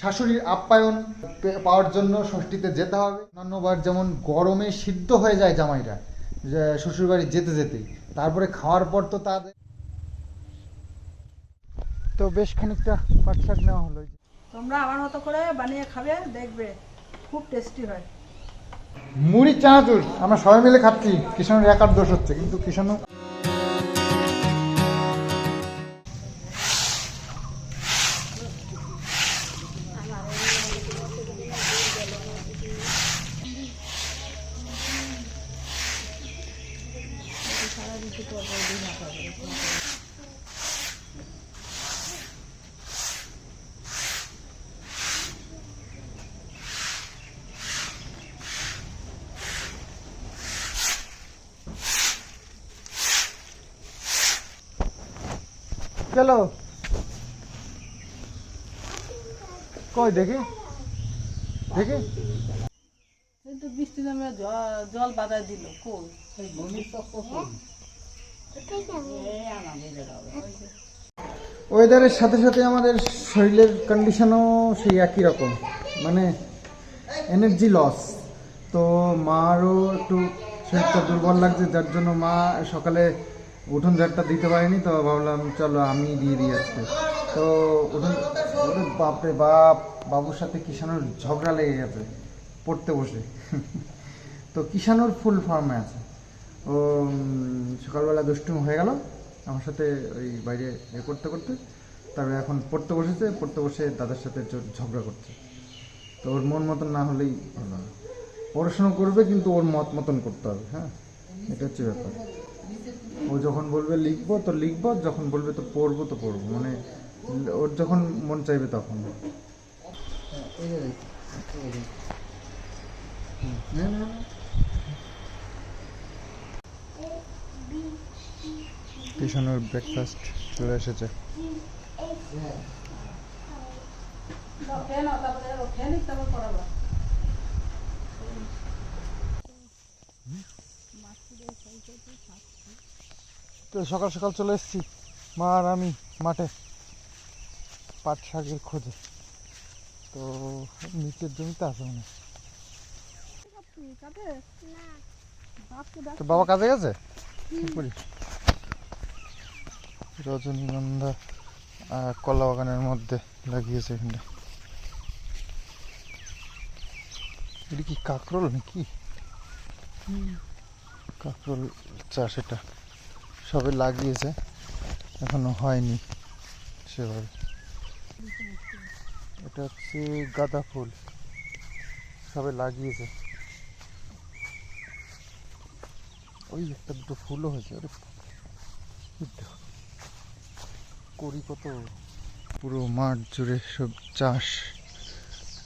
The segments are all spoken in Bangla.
শাশুড়ির আপ্যায়ন পাওয়ার জন্য ষষ্ঠীতে যেতে হবে। অন্যান্যবার যেমন গরমে সিদ্ধ হয়ে যায় জামাইরা শ্বশুরবাড়ি যেতে যেতেই তারপরে খাওয়ার পর তো তাদের তো বেশ খানিকটা পাট শাক নেওয়া হলো। তোমরা আমার মতো করে বানিয়ে খাবে দেখবে খুব টেস্টি হয়। মুড়ি চানাচুর আমরা সবাই মিলে খাচ্ছি। কিষাণের একার দোষ হচ্ছে কিন্তু কিষাণও চলো। কই দেখি? দেখি? কিন্তু বৃষ্টি নামে জল বাধা দিল। কই? ওয়েদারের সাথে সাথে আমাদের শরীরের কন্ডিশনও সেই একই রকম। মানে এনার্জি লস তো মারও একটু শরীরটা দুর্বল লাগছে, যার জন্য মা সকালে উঠোন ঝাড়টা দিতে পারেনি, তো ভাবলাম চলো আমি দিয়ে দিই আজকে। তো উঠোন বাপরে বাপ, বাবুর সাথে কিষানোর ঝগড়া লেগে গেছে, পড়তে বসে। তো কিষানোর ফুল ফার্মে আছে। ও সকালবেলা দুষ্টুমি হয়ে গেল। আমার সাথে ওই বাইরে এ করতে করতে। তারপরে এখন পড়তে বসেছে পড়তে বসে দাদার সাথে ঝগড়া করছে। তো ওর মন মতন না হলেই ভালো হয়। পড়াশোনা করবে কিন্তু ওর মত মতন করতে হবে হ্যাঁ? এটা হচ্ছে ব্যাপার। ও যখন বলবে লিখব তো লিখব যখন বলবে তো পড়ব তো পড়ব। মানে ওর যখন মন চাইবে তখন। না, না, টিউশনের ব্রেকফাস্ট চলে এসেছে। তো সকাল সকাল চলে এসেছি মা আর আমি মাঠে পাট শাকের খোঁজে। তো নিচের জমিতে আছে মনে তো বাবা কাজে গেছে? কি করি রজনীগন্ধা কলা বাগানের মধ্যে লাগিয়েছে এখানটা এটা কি কাকরোল নাকি? কাকরোল চাষ এটা। সবে লাগিয়েছে এখনও হয়নি সেভাবে। এটা হচ্ছে গাঁদা ফুল সবে লাগিয়েছে। ওই একটা দুটো ফুলও হয়েছে দেখো, করি কত? পুরো মাঠ জুড়ে সব চাষ।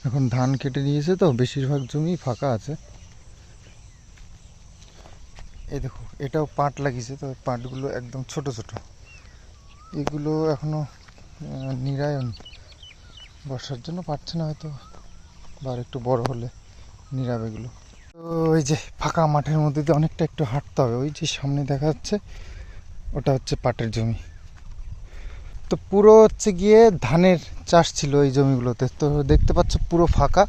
এখন ধান কেটে নিয়েছে তো বেশিরভাগ জমি ফাঁকা আছে। এই দেখো এটাও পাট লাগিয়েছে তো পাটগুলো একদম ছোট ছোট। এগুলো এখনও আহ, নিরায়ন বর্ষার জন্য পারছে না হয়তো বা একটু বড় হলে নিরাবে এগুলো। তো ওই যে ফাঁকা মাঠের মধ্যে দিয়ে অনেকটা একটু হাঁটতে হবে ওই যে সামনে দেখা যাচ্ছে ওটা হচ্ছে পাটের জমি। তো পুরো হচ্ছে গিয়ে ধানের চাষ ছিল এই জমিগুলোতে। তো দেখতে পাচ্ছ পুরো ফাঁকা,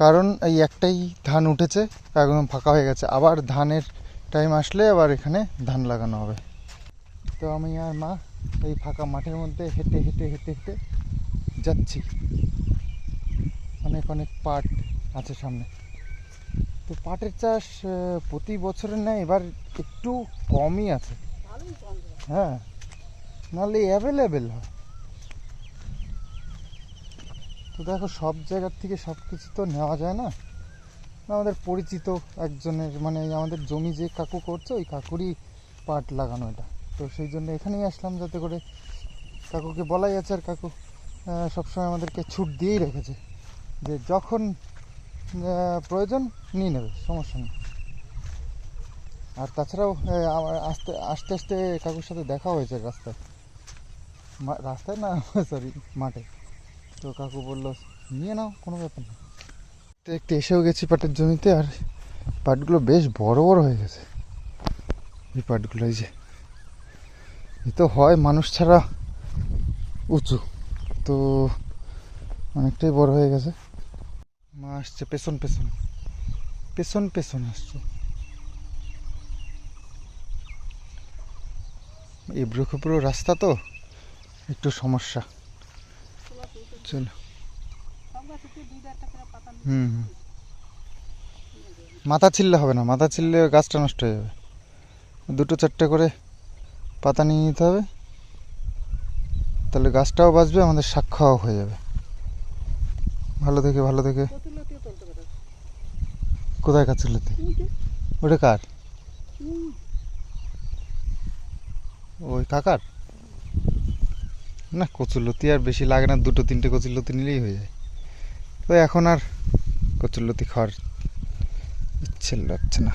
কারণ এই একটাই ধান উঠেছে, একদম ফাঁকা হয়ে গেছে। আবার ধানের টাইম আসলে আবার এখানে ধান লাগানো হবে। তো আমি আর মা এই ফাঁকা মাঠের মধ্যে হেঁটে হেঁটে হেঁটে হেঁটে যাচ্ছি। অনেক অনেক পাট আছে সামনে। তো পাটের চাষ প্রতি বছরের নেয় এবার একটু কমই আছে। হ্যাঁ। নাহলে অ্যাভেলেবেল হয়। তো দেখো, সব জায়গার থেকে সব কিছু তো নেওয়া যায় না। আমাদের পরিচিত একজনের মানে আমাদের জমি যে কাকু করছে, ওই কাকুরই পাট লাগানো এটা। তো সেই জন্য এখানেই আসলাম যাতে করে কাকুকে বলাই আছে, আর কাকু সবসময় আমাদেরকে ছুট দিয়েই রেখেছে। যে যখন প্রয়োজন নিয়ে নেবে, সমস্যা নেই। আর তাছাড়াও আস্তে আস্তে আস্তে কাকুর সাথে দেখা হয়েছে রাস্তায়। রাস্তায় না সরি মাঠে। তো কাকু বলল, নিয়ে নাও, কোনো ব্যাপার না। তো একটু এসেও গেছি পাটের জমিতে, আর পাটগুলো বেশ বড় বড় হয়ে গেছে। এই পাটগুলো, এই যে। এ তো হয়, মানুষ ছাড়া উঁচু। তো অনেকটাই বড় হয়ে গেছে। মা আসছে, পেছন পেছন। পেছন পেছন আসছে। এবড়ো খেবড়ো রাস্তা তো। একটু সমস্যা। চলো। হুম হুম। মাথা ছিললে হবে না, মাথা ছিললে গাছটা নষ্ট হয়ে যাবে। দুটো চারটে করে পাতা নিয়ে নিতে হবে। তাহলে গাছটাও বাঁচবে, আমাদের খাওয়াও হয়ে যাবে। ভালো থেকে ভালো থেকে কোথায় কাছুলেতে ওটা কার? ওই কাকার? না, কচুরলতি আর বেশি লাগে না, দুটো তিনটে কচুরলতি নিলেই হয়ে যায়। তো এখন আর কচুরলতি খাওয়ার ইচ্ছে লাগছে না।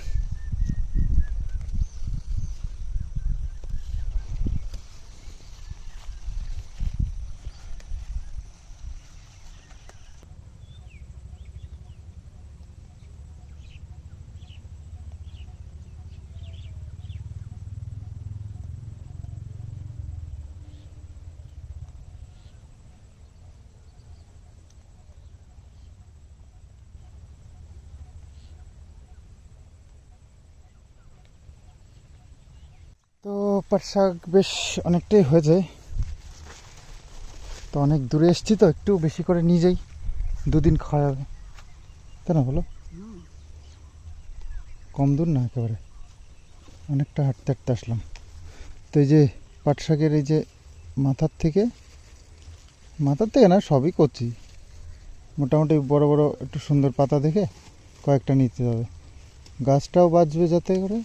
তো পাট শাক বেশ অনেকটাই হয়েছে তো অনেক দূরে এসছি তো, একটু বেশি করে নিয়ে যাই, দুদিন খাওয়া যাবে। তাই না বলো? কম দূর না একেবারে। অনেকটা হাঁটতে হাঁটতে আসলাম। তো এই যে পাট শাকের এই যে মাথার থেকে মাথার থেকে না, সবই করছি মোটামুটি বড় বড় একটু সুন্দর পাতা দেখে কয়েকটা নিতে হবে। গাছটাও বাঁচবে যাতে করে,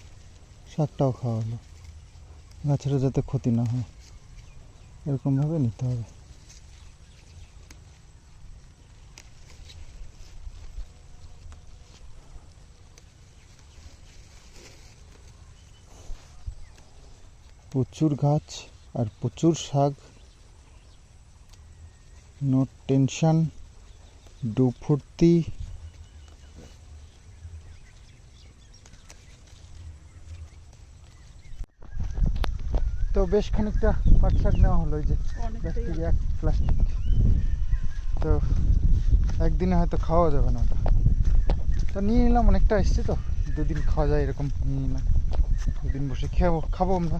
শাকটাও খাওয়া হলো। গাছেরও যাতে ক্ষতি না হয়, এরকমভাবে নিতে হবে। প্রচুর গাছ আর প্রচুর শাক। নো টেনশন ডু তো বেশ খানিকটা পাট শাক নেওয়া হলো এই যে প্লাস্টিক এক প্লাস্টিক। তো একদিনে হয়তো খাওয়া যাবে না ওটা। তো নিয়ে নিলাম অনেকটা এসছে তো। দুদিন খাওয়া যায় এরকম নিয়ে নিলাম। দুদিন বসে খাব খাব আমরা।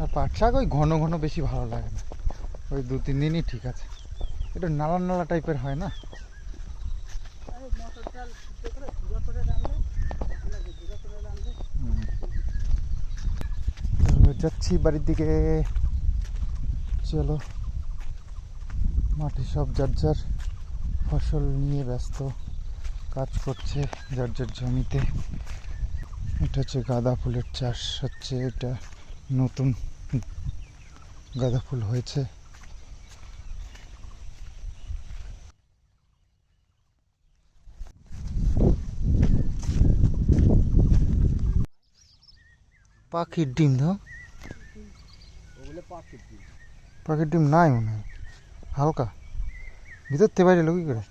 আর পাট শাক ওই ঘন ঘন বেশি ভালো লাগে না। ওই দু তিন দিনই ঠিক আছে। এটা নালা নালা টাইপের হয় না আরে মটর ডাল সিদ্ধ করে গুঁড়ো করে রাখলে ভালো লাগে গুঁড়ো করে রাখলে হুম। তো যাচ্ছি বাড়ির দিকে। চলো, মাঠে সব যার যার ফসল নিয়ে ব্যস্ত কাজ করছে যার যার জমিতে। এটা হচ্ছে গাঁদা ফুলের চাষ হচ্ছে, এটা নতুন গাঁদা ফুল হয়েছে। পাখির ডিম দাও। পাখির ডিম নাই মনে হয়। হালকা। ভিতর থেকে বাইরে এলো কি করে?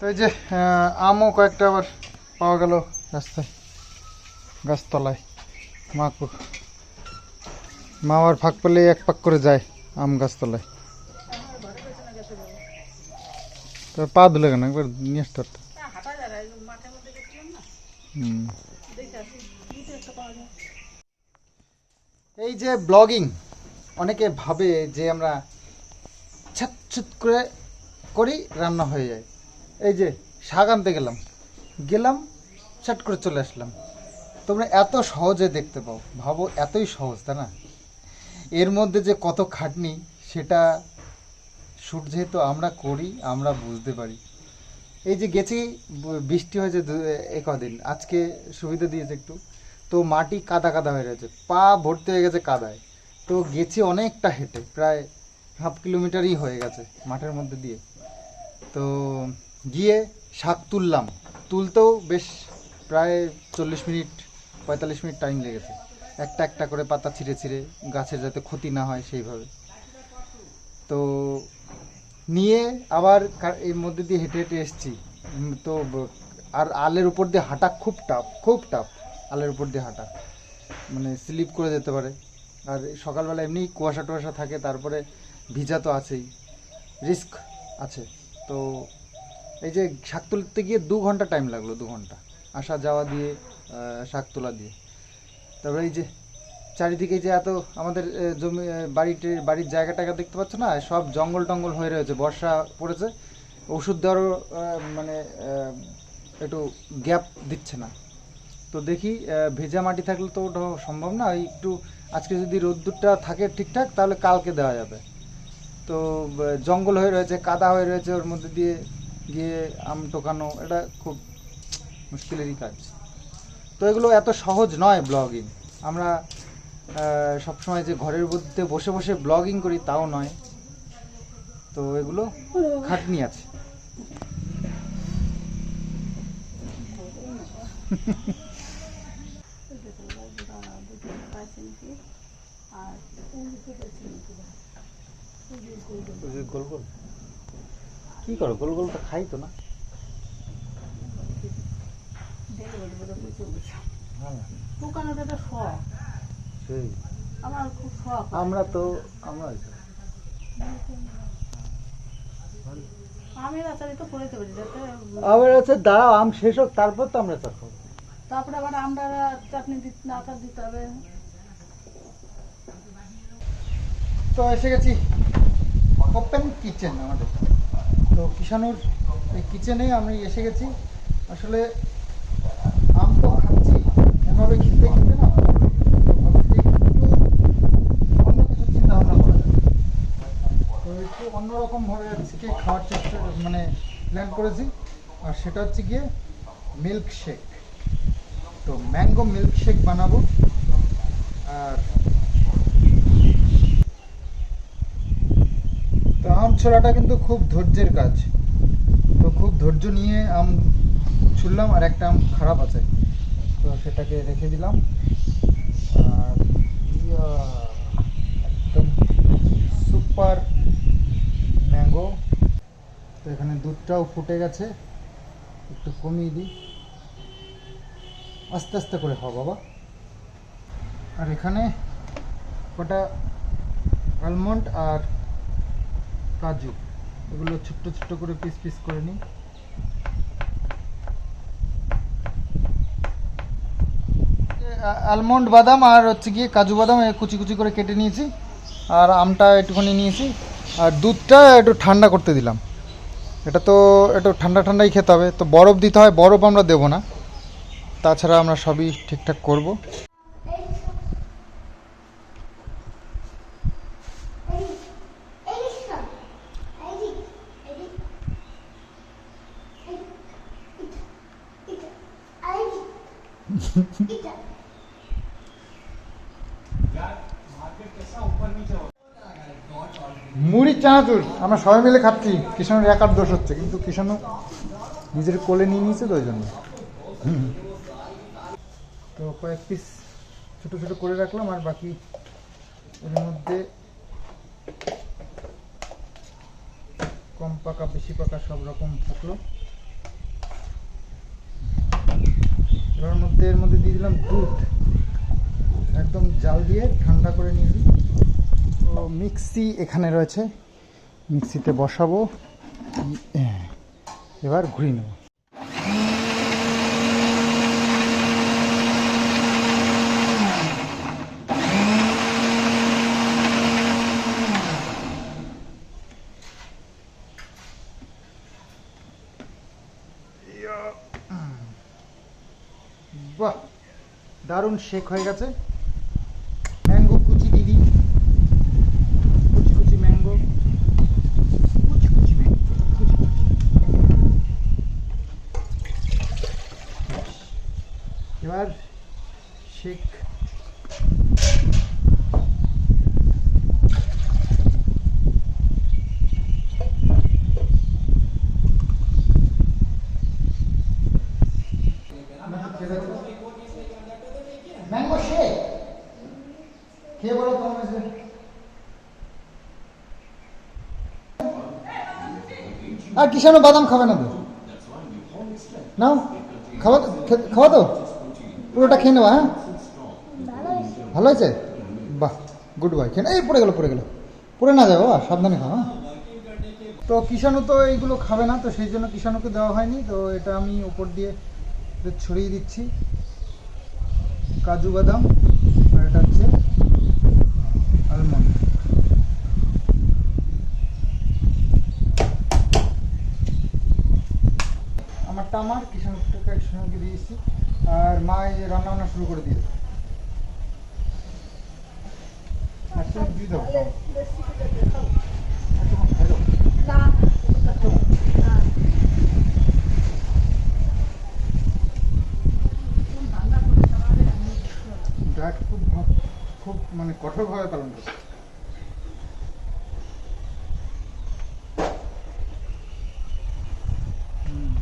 তো এই যে আমও কয়েকটা আবার পাওয়া গেল রাস্তায়। গাছতলায়। মা কো- মা আবার ফাঁক পেলে এক পাক করে যায় আম গাছতলায়। তো পা ধুলে কেন? একবার নিয়ে আসতে পারতো হ্যাঁ, হাঁটা যায় না, এই যে মাঠের মধ্যে গেছিলাম না হুম দেখে আসি কি একটা পাওয়া যায় এই যে ব্লগিং অনেকে ভাবে যে আমরা ছুত করে করি, রান্না হয়ে যায়। এই যে শাক আনতে গেলাম গেলাম ছাট করে চলে আসলাম। তোমরা এত সহজে দেখতে পাও, ভাবো এতই সহজ, তাই না? এর মধ্যে যে কত খাটনি, সেটা শ্যুট যেহেতু আমরা করি, আমরা বুঝতে পারি। এই যে গেছি, বৃষ্টি হয়েছে এ কদিন, আজকে সুবিধা দিয়েছে একটু। তো মাটি কাদা কাদা হয়ে গেছে পা ভর্তি হয়ে গেছে কাদায়। তো গেছি অনেকটা হেঁটে, প্রায় হাফ কিলোমিটারই হয়ে গেছে মাঠের মধ্যে দিয়ে। তো গিয়ে শাক তুললাম, তুলতেও বেশ প্রায় চল্লিশ মিনিট, পঁয়তাল্লিশ মিনিট টাইম লেগেছে। একটা একটা করে পাতা ছিঁড়ে ছিঁড়ে গাছের যাতে ক্ষতি না হয় সেইভাবে। তো নিয়ে আবার এর মধ্যে দিয়ে হেঁটে হেঁটে এসছি। তো আর আলের উপর দিয়ে হাঁটা খুব টাফ খুব টাফ আলের উপর দিয়ে হাঁটা। মানে স্লিপ করে যেতে পারে। আর সকালবেলা এমনি কুয়াশা টুয়াশা থাকে, তারপরে ভিজা তো আছেই। রিস্ক আছে। তো এই যে শাক তুলতে গিয়ে দু ঘণ্টা টাইম লাগল, দু ঘণ্টা। আসা যাওয়া দিয়ে শাক তোলা দিয়ে। তারপরে এই যে চারিদিকে যে এত আমাদের জমি বাড়িতে, বাড়ির জায়গা টায়গা দেখতে পাচ্ছ না? সব জঙ্গল টঙ্গল হয়ে রয়েছে, বর্ষা পড়েছে। ওষুধ দেওয়ারও মানে একটু গ্যাপ দিচ্ছে না। তো দেখি ভেজা মাটি থাকলে তো ওটা সম্ভব না। একটু আজকে যদি রোদ্দুরটা থাকে ঠিকঠাক, তাহলে কালকে দেওয়া যাবে। তো জঙ্গল হয়ে রয়েছে, কাদা হয়ে রয়েছে, ওর মধ্যে দিয়ে গিয়ে আম টোকানো, এটা খুব মুশকিলেরই কাজ। তো এগুলো এত সহজ নয় ব্লগিং। আমরা সবসময় যে ঘরের মধ্যে বসে বসে ব্লগিং করি তাও নয়। তো এগুলো খাটনি আছে আর এই যে দুটো চিমটি দাও। এই যে কি করো, গোল গোল তো খাই তো না? সেই। আমার আমরা তো, আমরা আমের আচারি তো করে যাতে আবার আছে, দাঁড়াও, আম শেষ হোক, তারপর তো আমরা চা খাব। তারপরে আবার আমরা চাটনি দিতে আচার দিতে হবে। তো এসে গেছি। ওপেন কিচেন আমাদের। তো কিষানুর এই কিচেনে আমি এসে গেছি। আসলে আম তো খাচ্ছি। এভাবে খেতে খেতে না ভাবছি একটু অন্য কিছু চিন্তা ভাবনা করা যায় তো একটু অন্যরকম ভাবে আজকে খাওয়ার চেষ্টা মানে প্ল্যান করেছি। আর সেটা হচ্ছে গিয়ে মিল্ক শেক তো ম্যাঙ্গো মিল্ক শেক বানাবো। আর তো আম ছোড়াটা কিন্তু খুব ধৈর্যের কাজ। তো খুব ধৈর্য নিয়ে আম ছুললাম আর একটা আম খারাপ আছে। তো সেটাকে রেখে দিলাম। আর একদম সুপার ম্যাঙ্গো। তো এখানে দুধটাও ফুটে গেছে। একটু কমিয়ে দিই। আস্তে আস্তে করে খাও বাবা। আর এখানে কটা আলমন্ড আর কাজু, এগুলো ছোট্ট ছোট্ট করে পিস পিস করে নিই। আলমন্ড বাদাম আর হচ্ছে গিয়ে কাজু বাদাম কুচি কুচি করে কেটে নিয়েছি, আর আমটা একটুখানি নিয়েছি। আর দুধটা একটু ঠান্ডা করতে দিলাম। এটা তো একটু ঠান্ডা ঠান্ডাই খেতে হবে। তো বরফ দিতে হয়, বরফ আমরা দেবো না। তাছাড়া আমরা সবই ঠিকঠাক করব। চানাচুর, আমরা সবাই মিলে খাচ্ছি। কিষানুর একার দোষ হচ্ছে, কিন্তু কিষানু নিজের কোলে নিয়ে নিয়েছে তো ওই জন্য। তো কয়েক পিস ছোটো ছোটো করে রাখলাম, আর বাকি এর মধ্যে কম পাকা, বেশি পাকা সব রকম থাকল। এবার মধ্যে, এর মধ্যে দিয়ে দিলাম দুধ। একদম জাল দিয়ে ঠান্ডা করে নিয়েছি। তো মিক্সি এখানে রয়েছে। মিক্সিতে বসাবো। এবার ঘুরিয়ে নেব। দারুণ শেক হয়ে গেছে ম্যাঙ্গো কুচি দিদি কুচি কুচি ম্যাঙ্গো কুচি কুচি ম্যাঙ্গো কুচি কুচি এবার শেক ম্যাঙ্গো শেক খেয়ে বলো হয়েছে আর কিষানো বাদাম খাবে না তো? নাও খাওয়া তো? খাওয়া তো? পুরোটা খেয়ে নেওয়া হ্যাঁ? ভালো হয়েছে? বাহ গুড বয় খেয়ে এই, পড়ে গেল পড়ে গেল। পড়ে না যাবে সাবধানে খাও হ্যাঁ? তো কিষাণু তো এইগুলো খাবে না, তো সেই জন্য কিষাণুকে দেওয়া হয়নি, তো এটা আমি উপর দিয়ে ছড়িয়ে দিচ্ছি। কাজু বাদাম আর এটা হচ্ছে আলমন্ড আমার কিষাণুটাকে একসঙ্গে দিয়েছি আর মা এই যে রান্না বান্না শুরু করে দিয়েছে। আচ্ছা দিয়ে দাও তাহলে বেশি করে দেখাও। আচ্ছা, হ্যালো না, না। তুমি রান্না করে খাওয়াবে, আমি বুঝতে পারব। ডায়েট খুব ভা- খুব মানে কঠোরভাবে পালন করছে। হুম।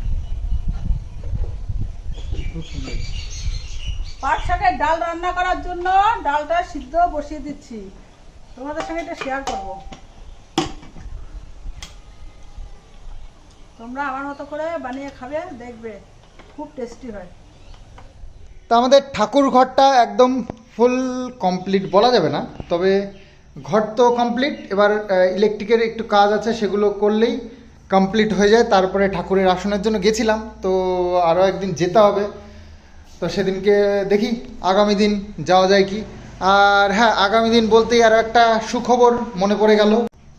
পাট শাকের ডাল রান্না করার জন্য ডালটা সিদ্ধ বসিয়ে দিচ্ছি। তোমাদের সঙ্গে এটা শেয়ার করব। তোমরা আমার মতো করে বানিয়ে খাবে দেখবে খুব টেস্টি হয়। তা আমাদের ঠাকুর ঘরটা একদম ফুল কমপ্লিট বলা যাবে না, তবে ঘর তো কমপ্লিট, এবার ইলেকট্রিকের একটু কাজ আছে, সেগুলো করলেই কমপ্লিট হয়ে যায়, তারপরে ঠাকুরের আসনের জন্য গেছিলাম, তো আরও একদিন যেতে হবে, তো সেদিনকে দেখি আগামী দিন যাওয়া যায় কি। আর হ্যাঁ আগামী দিন বলতেই আরও একটা সুখবর মনে পড়ে গেল।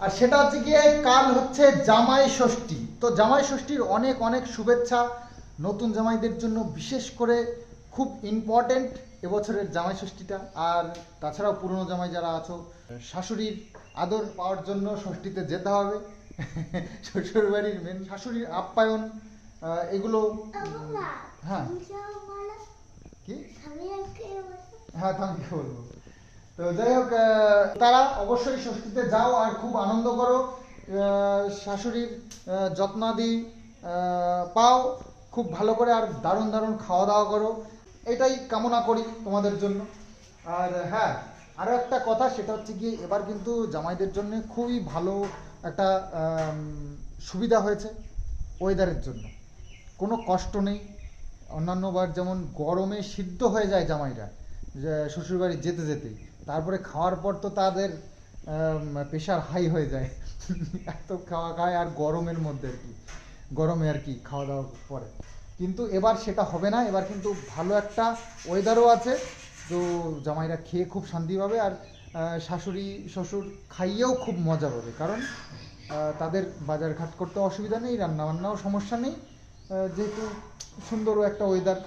আর সেটা হচ্ছে গিয়ে, কাল হচ্ছে জামাই ষষ্ঠী, তো জামাই ষষ্ঠীর অনেক অনেক শুভেচ্ছা নতুন জামাইদের জন্য, বিশেষ করে খুব ইম্পর্টেন্ট এবছরের জামাই ষষ্ঠীটা, আর তাছাড়াও পুরনো জামাই যারা আছো, শাশুড়ির আদর পাওয়ার জন্য ষষ্ঠীতে যেতে হবে। শ্বশুর বাড়ির মেন শাশুড়ির আপ্যায়ন এগুলো হ্যাঁ। কি? হ্যাঁ ইউ বলব। তো যাই হোক তারা অবশ্যই ষষ্ঠীতে যাও আর খুব আনন্দ করো। শাশুড়ির যত্নাদি পাও, খুব ভালো করে আর দারুণ দারুণ খাওয়া দাওয়া করো। এটাই কামনা করি তোমাদের জন্য। আর হ্যাঁ আরও একটা কথা, সেটা হচ্ছে কি এবার কিন্তু জামাইদের জন্য খুবই ভালো একটা সুবিধা হয়েছে ওয়েদারের জন্য। কোনো কষ্ট নেই। অন্যান্যবার যেমন গরমে সিদ্ধ হয়ে যায় জামাইরা শ্বশুরবাড়ি যেতে যেতেই তারপরে খাওয়ার পর তো তাদের প্রেশার হাই হয়ে যায়। এত খাওয়া খায় আর গরমের মধ্যে আর কি, গরমে আর কি খাওয়া দাওয়ার পরে। কিন্তু এবার সেটা হবে না। এবার কিন্তু ভালো একটা ওয়েদারও আছে। তো জামাইরা খেয়ে খুব শান্তি পাবে আর শাশুড়ি, শ্বশুর খাইয়েও খুব মজা পাবে। কারণ তাদের বাজারঘাট করতে অসুবিধা নেই, রান্নাবান্নাও সমস্যা নেই। যেহেতু সুন্দরও একটা ওয়েদার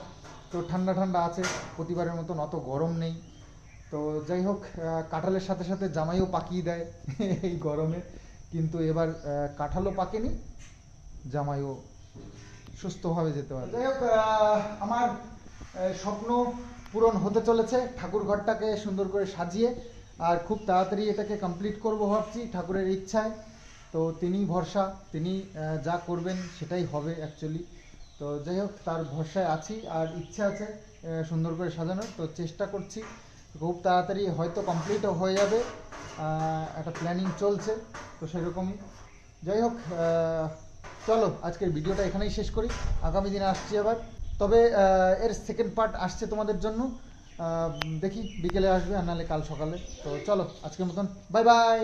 তো ঠান্ডা ঠান্ডা আছে, প্রতিবারের মতন অত গরম নেই। তো যাই হোক কাঁঠালের সাথে সাথে জামাইও পাকিয়ে দেয় এই গরমে। কিন্তু এবার কাঁঠালও পাকেনি, জামাইও সুস্থভাবে যেতে পারে যাই হোক আমার স্বপ্ন পূরণ হতে চলেছে। ঠাকুর ঘরটাকে সুন্দর করে সাজিয়ে, আর খুব তাড়াতাড়ি এটাকে কমপ্লিট করব ভাবছি ঠাকুরের ইচ্ছায়। তো তিনি ভরসা তিনি যা করবেন সেটাই হবে অ্যাকচুয়ালি তো যাই হোক, তার ভরসায় আছি, আর ইচ্ছা আছে সুন্দর করে সাজানোর। তো চেষ্টা করছি, খুব তাড়াতাড়ি হয়তো কমপ্লিটও হয়ে যাবে। একটা প্ল্যানিং চলছে, তো সেরকমই। যাই হোক চলো, আজকের ভিডিওটা এখানেই শেষ করি। আগামী দিনে আসছি আবার। তবে এর সেকেন্ড পার্ট আসছে তোমাদের জন্য। দেখি, বিকেলে আসবে আর নাহলে কাল সকালে। তো চলো, আজকের মতন। Bye bye